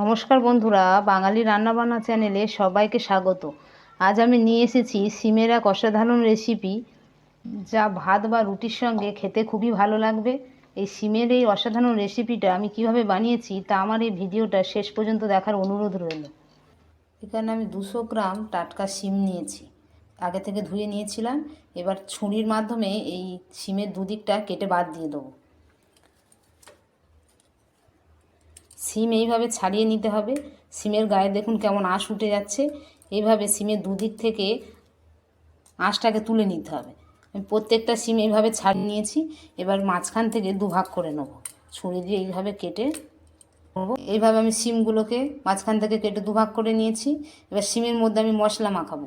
নমস্কার বন্ধুরা, বাঙালি রান্নাবান্না চ্যানেলে সবাইকে স্বাগত। আজ আমি নিয়ে এসেছি সিমের এক অসাধারণ রেসিপি যা ভাত বা রুটির সঙ্গে খেতে খুবই ভালো লাগবে। এই সিমের এই অসাধারণ রেসিপিটা আমি কীভাবে বানিয়েছি তা আমার এই ভিডিওটা শেষ পর্যন্ত দেখার অনুরোধ রইল। এখানে আমি দুশো গ্রাম টাটকা সিম নিয়েছি। আগে থেকে ধুয়ে নিয়েছিলাম, এবার ছুরির মাধ্যমে এই সিমের দুদিকটা কেটে বাদ দিয়ে দেবো। সিম এইভাবে ছাড়িয়ে নিতে হবে। সিমের গায়ে দেখুন কেমন আঁশ উঠে যাচ্ছে। এইভাবে সিমের দুদিক থেকে আঁশটাকে তুলে নিতে হবে। আমি প্রত্যেকটা সিম এইভাবে ছাড়িয়ে নিয়েছি। এবার মাঝখান থেকে দুভাগ করে নেব। ছুরি দিয়ে এইভাবে কেটে নেব। এইভাবে আমি সিমগুলোকে মাঝখান থেকে কেটে দুভাগ করে নিয়েছি। এবার সিমের মধ্যে আমি মশলা মাখাবো।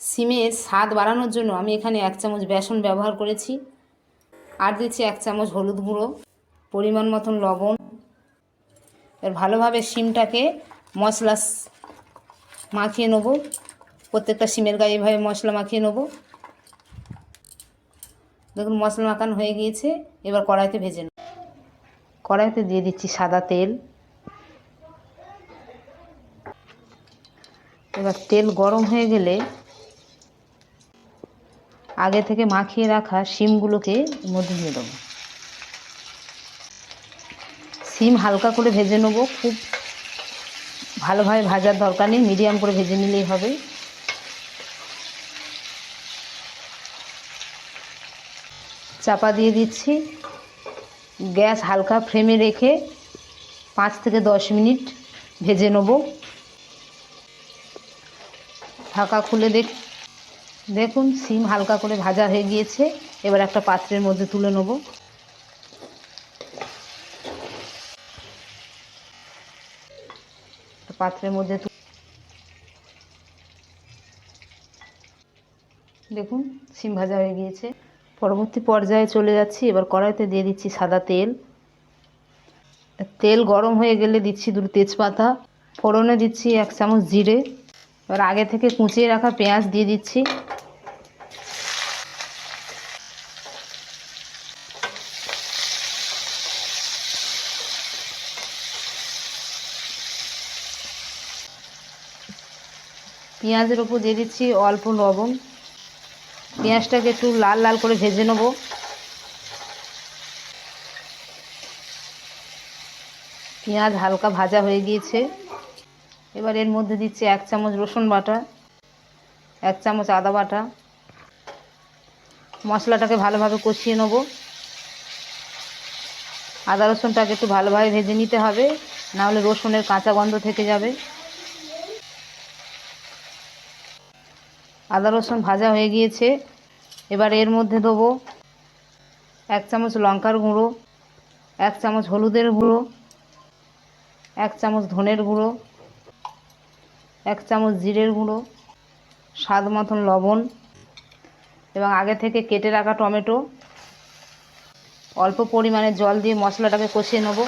সিমের স্বাদ বাড়ানোর জন্য আমি এখানে এক চামচ বেসন ব্যবহার করেছি। আর দিচ্ছি এক চামচ হলুদ গুঁড়ো, পরিমাণ মতন লবণ এবার ভালোভাবে শিমটাকে মশলা মাখিয়ে নেব। প্রত্যেকটা শিমের গায়ে এভাবে মশলা মাখিয়ে নেব। দেখুন, মশলা মাখানো হয়ে গিয়েছে। এবার কড়াইতে ভেজে নেব। কড়াইতে দিয়ে দিচ্ছি সাদা তেল। এবার তেল গরম হয়ে গেলে আগে থেকে মাখিয়ে রাখা শিমগুলোকে মধ্যে দিয়ে দেবো। সিম হালকা করে ভেজে নেব। খুব ভালোভাবে ভাজার দরকার নেই, মিডিয়াম করে ভেজে নিলেই হবে। চাপা দিয়ে দিচ্ছি। গ্যাস হালকা ফ্লেমে রেখে পাঁচ থেকে দশ মিনিট ভেজে নেব। ঢাকা খুলে দেখ, দেখুন, সিম হালকা করে ভাজা হয়ে গিয়েছে। এবার একটা পাত্রের মধ্যে তুলে নেব। পাত্রের মধ্যে দেখুন সিম ভাজা হয়ে গিয়েছে। পরবর্তী পর্যায়ে চলে যাচ্ছি, এবার কড়াইতে দিয়ে দিচ্ছি সাদা তেল। তেল গরম হয়ে গেলে দিচ্ছি দুটো তেজপাতা। ফোড়নে দিচ্ছি এক চামচ জিরে। এবার আগে থেকে কুচিয়ে রাখা পেঁয়াজ দিয়ে দিচ্ছি। পেঁয়াজের ওপর দিয়ে দিচ্ছি অল্প লবণ। পেঁয়াজটাকে একটু লাল লাল করে ভেজে নেব। পেঁয়াজ হালকা ভাজা হয়ে গিয়েছে। এবার এর মধ্যে দিচ্ছি এক চামচ রসুন বাটা, এক চামচ আদা বাটা। মশলাটাকে ভালোভাবে কষিয়ে নেব। আদা রসুনটাকে একটু ভালোভাবে ভেজে নিতে হবে, নাহলে রসুনের কাঁচা গন্ধ থেকে যাবে। আদা রসুন ভাজা হয়ে গিয়েছে। এবার এর মধ্যে দেবো এক চামচ লঙ্কার গুঁড়ো, এক চামচ হলুদের গুঁড়ো, এক চামচ ধনের গুঁড়ো, এক চামচ জিরের গুঁড়ো, স্বাদ মতন লবণ এবং আগে থেকে কেটে রাখা টমেটো। অল্প পরিমাণে জল দিয়ে মশলাটাকে কষিয়ে নেব।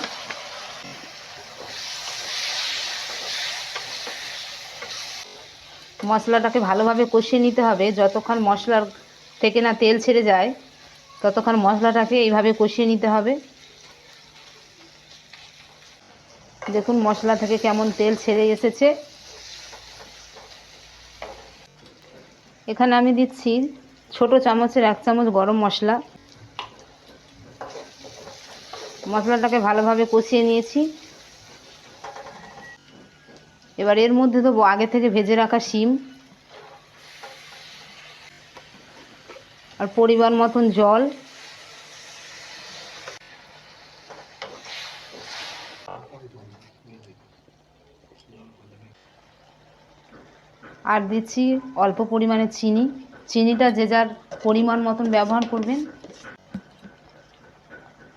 মশলাটাকে ভালোভাবে কষিয়ে নিতে হবে। যতক্ষণ মশলার থেকে না তেল ছেড়ে যায়, ততক্ষণ মশলাটাকে এইভাবে কষিয়ে নিতে হবে। দেখুন মশলা থেকে কেমন তেল ছেড়ে এসেছে। এখানে আমি দিচ্ছি ছোট চামচের এক চামচ গরম মশলা। মশলাটাকে ভালোভাবে কষিয়ে নিয়েছি। এবার এর মধ্যে দেবো আগে থেকে ভেজে রাখা শিম আর পরিমাণ মতন জল। আর দিচ্ছি অল্প পরিমাণে চিনি। চিনিটা যে যার পরিমাণ মতন ব্যবহার করবেন।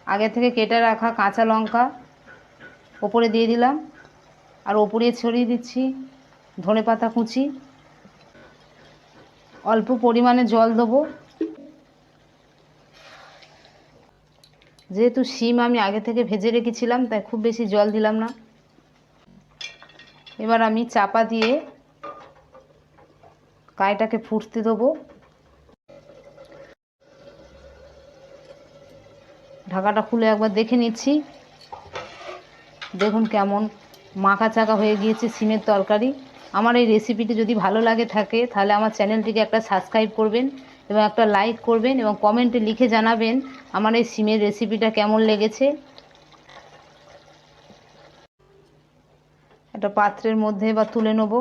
আগে থেকে কেটে রাখা কাঁচা লঙ্কা ওপরে দিয়ে দিলাম। আর ওপরে ছড়িয়ে দিচ্ছি ধনে পাতা কুচি। অল্প পরিমাণে জল দেবো। যেহেতু শিম আমি আগে থেকে ভেজে রেখেছিলাম, তাই খুব বেশি জল দিলাম না। এবার আমি চাপা দিয়ে কাইটাকে ফুটতে দেবো। ঢাকাটা খুলে একবার দেখে নিচ্ছি। দেখুন কেমন মাখা চাকা হয়ে গিয়েছে সিমের তরকারি। আমার এই রেসিপিটি যদি ভালো লাগে থাকে, তাহলে আমার চ্যানেলটিকে একটা সাবস্ক্রাইব করবেন এবং একটা লাইক করবেন এবং কমেন্টে লিখে জানাবেন আমার এই সিমের রেসিপিটা কেমন লেগেছে। একটা পাত্রের মধ্যে এবার তুলে নেব।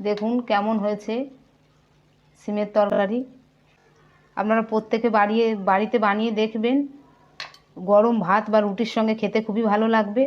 দেখুন কেমন হয়েছে সিমের তরকারি। আপনারা প্রত্যেকে বাড়িয়ে, বাড়িতে বানিয়ে দেখবেন। গরম ভাত বা রুটির সঙ্গে খেতে খুবই ভালো লাগবে।